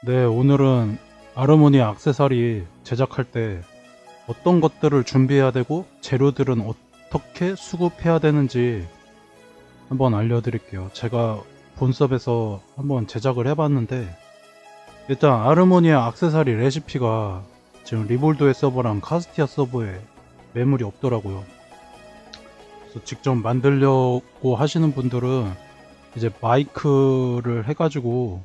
네, 오늘은 아르모니 액세서리 제작할 때 어떤 것들을 준비해야 되고 재료들은 어떻게 수급해야 되는지 한번 알려드릴게요. 제가 본섭에서 한번 제작을 해봤는데 일단 아르모니아 액세서리 레시피가 지금 리볼도의 서버랑 카스티아 서버에 매물이 없더라고요. 그래서 직접 만들려고 하시는 분들은 이제 마이크를 해가지고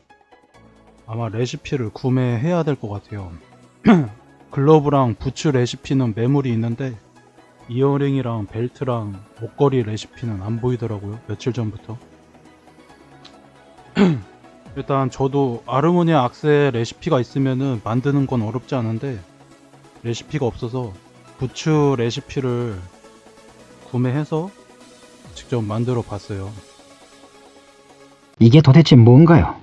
아마 레시피를 구매해야 될 것 같아요. 글러브랑 부츠 레시피는 매물이 있는데 이어링이랑 벨트랑 목걸이 레시피는 안 보이더라고요. 며칠 전부터. 일단 저도 아르모니아 악세 레시피가 있으면은 만드는 건 어렵지 않은데 레시피가 없어서 부츠 레시피를 구매해서 직접 만들어 봤어요. 이게 도대체 뭔가요?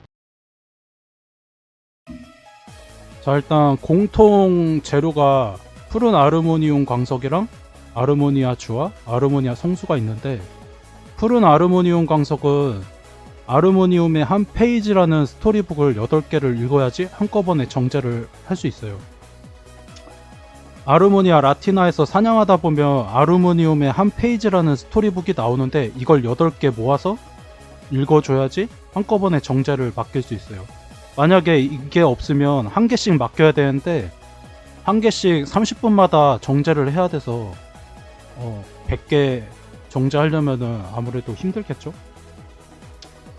자 일단 공통 재료가 푸른 아르모니움 광석이랑 아르모니아 주와 아르모니아 성수가 있는데 푸른 아르모니움 광석은 아르모니움의 한 페이지라는 스토리북을 8개를 읽어야지 한꺼번에 정제를 할 수 있어요. 아르모니아 라티나에서 사냥하다 보면 아르모니움의 한 페이지라는 스토리북이 나오는데 이걸 8개 모아서 읽어줘야지 한꺼번에 정제를 맡길 수 있어요. 만약에 이게 없으면 한 개씩 맡겨야 되는데 한 개씩 30분마다 정제를 해야 돼서 어, 100개 정제하려면은 아무래도 힘들겠죠.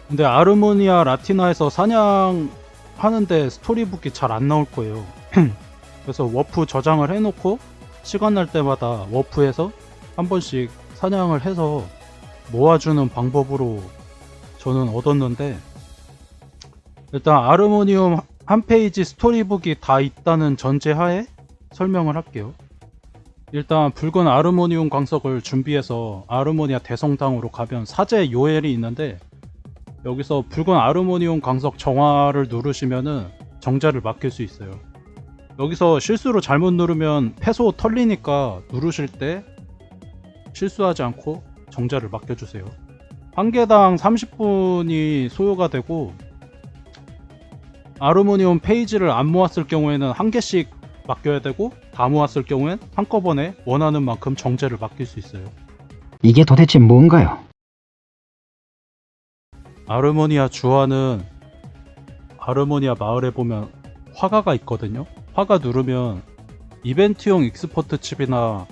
근데 아르모니아 라티나에서 사냥하는데 스토리북이 잘 안 나올 거예요. 그래서 워프 저장을 해놓고 시간 날 때마다 워프에서 한 번씩 사냥을 해서 모아주는 방법으로 저는 얻었는데 일단 아르모니움 한 페이지 스토리북이 다 있다는 전제하에 설명을 할게요. 일단 붉은 아르모니움 광석을 준비해서 아르모니아 대성당으로 가면 사제 요엘이 있는데 여기서 붉은 아르모니움 광석 정화를 누르시면은 정자를 맡길 수 있어요. 여기서 실수로 잘못 누르면 패소 털리니까 누르실 때 실수하지 않고 정자를 맡겨주세요. 한 개당 30분이 소요가 되고 아르모니움 페이지를 안 모았을 경우에는 한 개씩 맡겨야 되고 다 모았을 경우엔 한꺼번에 원하는 만큼 정제를 맡길 수 있어요. 이게 도대체 뭔가요? 아르모니아 주화는 아르모니아 마을에 보면 화가가 있거든요. 화가 누르면 이벤트용 익스퍼트 칩이나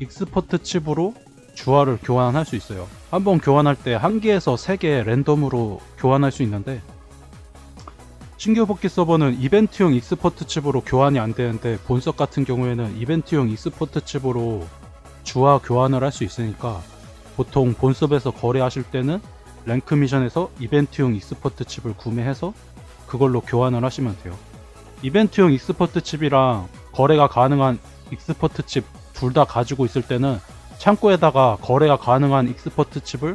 익스퍼트 칩으로 주화를 교환할 수 있어요. 한번 교환할 때 한 개에서 세 개 랜덤으로 교환할 수 있는데 신규 복귀 서버는 이벤트용 익스퍼트 칩으로 교환이 안 되는데 본석 같은 경우에는 이벤트용 익스퍼트 칩으로 주화 교환을 할 수 있으니까 보통 본섭에서 거래하실 때는 랭크 미션에서 이벤트용 익스퍼트 칩을 구매해서 그걸로 교환을 하시면 돼요. 이벤트용 익스퍼트 칩이랑 거래가 가능한 익스퍼트 칩 둘 다 가지고 있을 때는 창고에다가 거래가 가능한 익스퍼트 칩을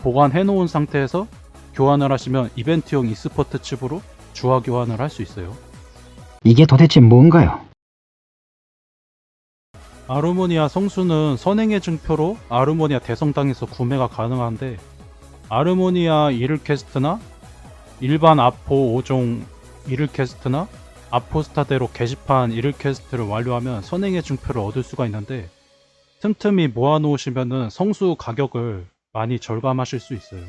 보관해 놓은 상태에서 교환을 하시면 이벤트용 익스퍼트 칩으로 주화 교환을 할 수 있어요. 이게 도대체 뭔가요? 아르모니아 성수는 선행의 증표로 아르모니아 대성당에서 구매가 가능한데 아르모니아 이를 캐스트나 일반 아포 5종 이를 캐스트나 아포스타대로 게시판 이를 캐스트를 완료하면 선행의 증표를 얻을 수가 있는데 틈틈이 모아놓으시면은 성수 가격을 많이 절감하실 수 있어요.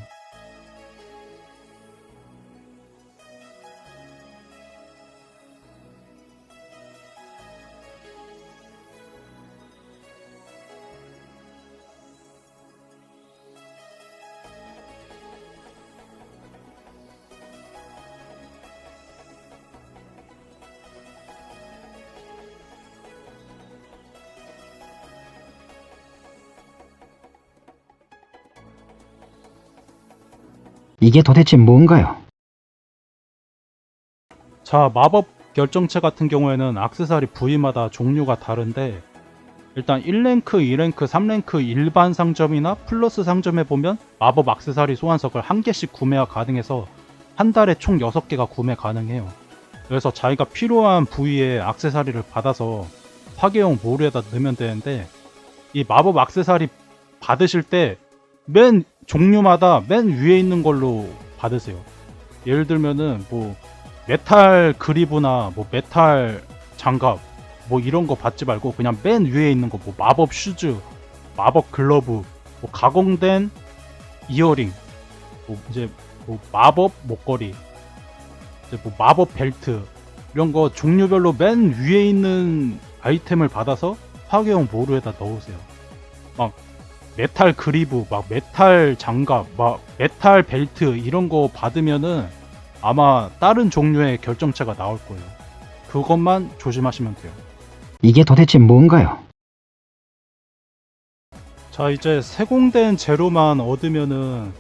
이게 도대체 뭔가요? 자, 마법 결정체 같은 경우에는 악세사리 부위마다 종류가 다른데 일단 1랭크, 2랭크, 3랭크 일반 상점이나 플러스 상점에 보면 마법 악세사리 소환석을 한 개씩 구매가 가능해서 한 달에 총 6개가 구매 가능해요. 그래서 자기가 필요한 부위의 악세사리를 받아서 화계용 모루에다 넣으면 되는데 이 마법 악세사리 받으실 때 맨 종류마다 맨 위에 있는 걸로 받으세요. 예를 들면은 뭐 메탈 그리브나 뭐 메탈 장갑 뭐 이런 거 받지 말고 그냥 맨 위에 있는 거 뭐 마법 슈즈, 마법 글러브, 뭐 가공된 이어링, 뭐 이제 뭐 마법 목걸이, 이제 뭐 마법 벨트 이런 거 종류별로 맨 위에 있는 아이템을 받아서 화개용 모루에다 넣으세요. 막 메탈 그리브, 막 메탈 장갑, 막 메탈 벨트 이런 거 받으면은 아마 다른 종류의 결정체가 나올 거예요. 그것만 조심하시면 돼요. 이게 도대체 뭔가요? 자 이제 세공된 재료만 얻으면은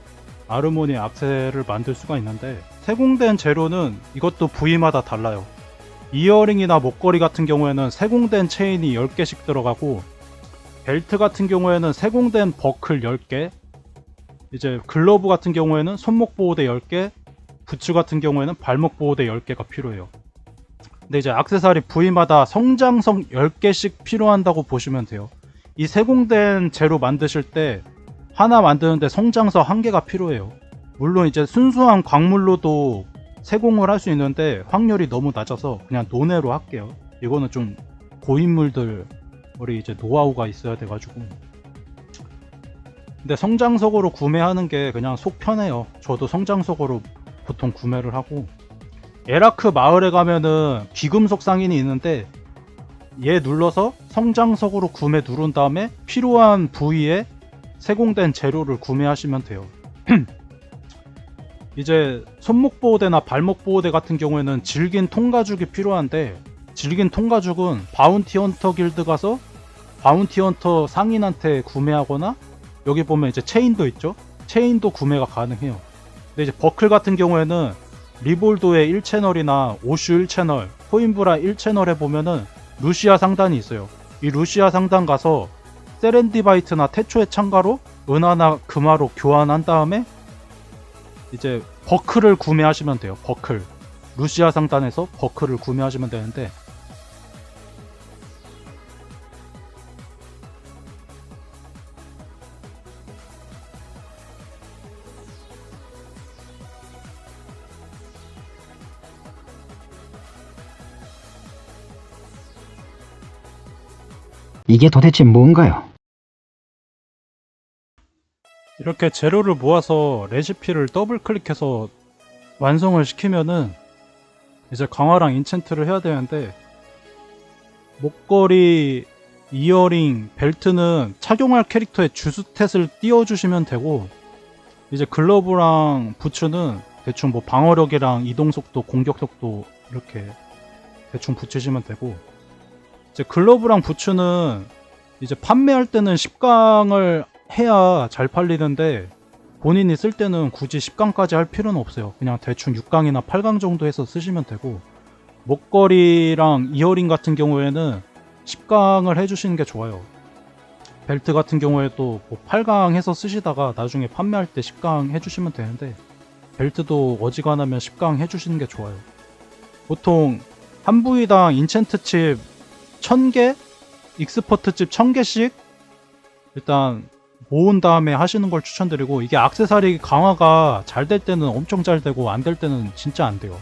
아르모니 악세를 만들 수가 있는데 세공된 재료는 이것도 부위마다 달라요 이어링이나 목걸이 같은 경우에는 세공된 체인이 10개씩 들어가고 벨트 같은 경우에는 세공된 버클 10개 이제 글러브 같은 경우에는 손목 보호대 10개 부츠 같은 경우에는 발목 보호대 10개가 필요해요 근데 이제 악세사리 부위마다 성장성 10개씩 필요한다고 보시면 돼요 이 세공된 재료 만드실 때 하나 만드는데 성장서 한 개가 필요해요. 물론 이제 순수한 광물로도 세공을 할 수 있는데 확률이 너무 낮아서 그냥 논외로 할게요. 이거는 좀 고인물들 우리 이제 노하우가 있어야 돼가지고. 근데 성장석으로 구매하는 게 그냥 속 편해요. 저도 성장석으로 보통 구매를 하고 에라크 마을에 가면은 귀금속 상인이 있는데 얘 눌러서 성장석으로 구매 누른 다음에 필요한 부위에 세공된 재료를 구매하시면 돼요. 이제 손목 보호대나 발목 보호대 같은 경우에는 질긴 통가죽이 필요한데 질긴 통가죽은 바운티 헌터 길드 가서 바운티 헌터 상인한테 구매하거나 여기 보면 이제 체인도 있죠. 체인도 구매가 가능해요. 근데 이제 버클 같은 경우에는 리볼도의 1채널이나 오슈 1채널, 코인브라 1채널에 보면은 루시아 상단이 있어요. 이 루시아 상단 가서 세렌디바이트나 태초의 참가로 은하나 금화로 교환한 다음에 이제 버클을 구매하시면 돼요. 버클. 루시아 상단에서 버클을 구매하시면 되는데 이게 도대체 뭔가요? 이렇게 재료를 모아서 레시피를 더블 클릭해서 완성을 시키면은 이제 강화랑 인챈트를 해야 되는데 목걸이, 이어링, 벨트는 착용할 캐릭터의 주스탯을 띄워주시면 되고 이제 글러브랑 부츠는 대충 뭐 방어력이랑 이동속도, 공격속도 이렇게 대충 붙이시면 되고 이제 글러브랑 부츠는 이제 판매할 때는 10강을 해야 잘 팔리는데 본인이 쓸 때는 굳이 10강까지 할 필요는 없어요. 그냥 대충 6강이나 8강 정도 해서 쓰시면 되고 목걸이랑 이어링 같은 경우에는 10강을 해주시는 게 좋아요. 벨트 같은 경우에도 뭐 8강 해서 쓰시다가 나중에 판매할 때 10강 해주시면 되는데 벨트도 어지간하면 10강 해주시는 게 좋아요. 보통 한 부위당 인챈트 칩 1000개, 익스퍼트 칩 1000개씩 일단 모은 다음에 하시는 걸 추천드리고 이게 악세사리 강화가 잘 될 때는 엄청 잘 되고 안 될 때는 진짜 안 돼요.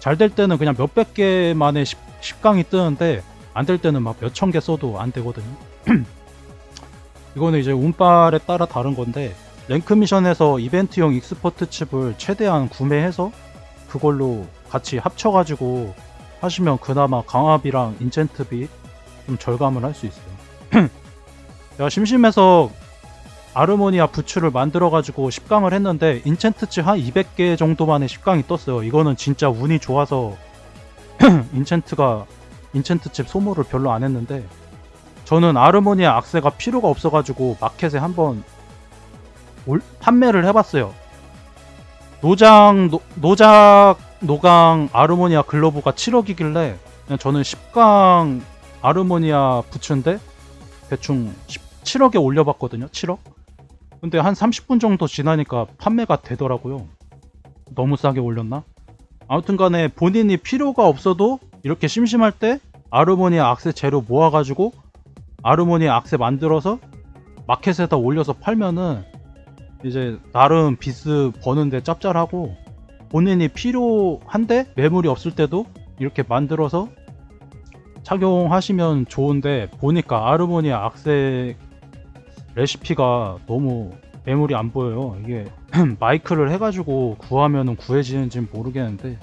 잘 될 때는 그냥 몇백 개 만에 10, 10 강이 뜨는데 안 될 때는 막 몇천 개 써도 안 되거든요. 이거는 이제 운빨에 따라 다른 건데 랭크 미션에서 이벤트용 익스퍼트 칩을 최대한 구매해서 그걸로 같이 합쳐가지고 하시면 그나마 강화비랑 인챈트비 좀 절감을 할 수 있어요. 제가 심심해서 아르모니아 부츠를 만들어가지고 10강을 했는데 인챈트치 한 200개 정도만에 10강이 떴어요. 이거는 진짜 운이 좋아서 인챈트가 인챈트칩 소모를 별로 안 했는데 저는 아르모니아 악세가 필요가 없어가지고 마켓에 한번 올- 판매를 해봤어요. 노장 노, 노작 노강 아르모니아 글러브가 7억이길래 그냥 저는 10강 아르모니아 부츠인데 대충 7억에 올려봤거든요. 7억. 근데 한 30분 정도 지나니까 판매가 되더라고요. 너무 싸게 올렸나? 아무튼 간에 본인이 필요가 없어도 이렇게 심심할 때 아르모니아 악세 재료 모아가지고 아르모니아 악세 만들어서 마켓에다 올려서 팔면은 이제 나름 비스 버는데 짭짤하고 본인이 필요한데 매물이 없을 때도 이렇게 만들어서 착용하시면 좋은데 보니까 아르모니아 악세 레시피가 너무 매물이 안 보여요. 이게 마이크를 해가지고 구하면은 구해지는지는 모르겠는데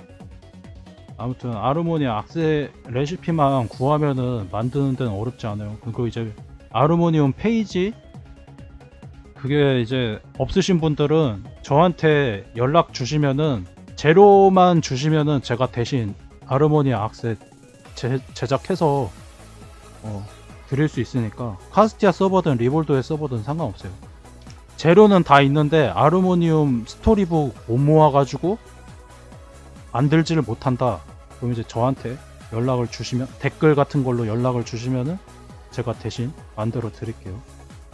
아무튼 아르모니아 악세 레시피만 구하면은 만드는 데는 어렵지 않아요. 그리고 이제 아르모니움 페이지 그게 이제 없으신 분들은 저한테 연락 주시면은 재료만 주시면은 제가 대신 아르모니아 악세 제, 제작해서 어, 드릴 수 있으니까 카스티아 서버든 리볼도의 서버든 상관없어요. 재료는 다 있는데 아르모니움 스토리북 못 모아가지고 만들지를 못한다. 그럼 이제 저한테 연락을 주시면 댓글 같은 걸로 연락을 주시면은 제가 대신 만들어 드릴게요.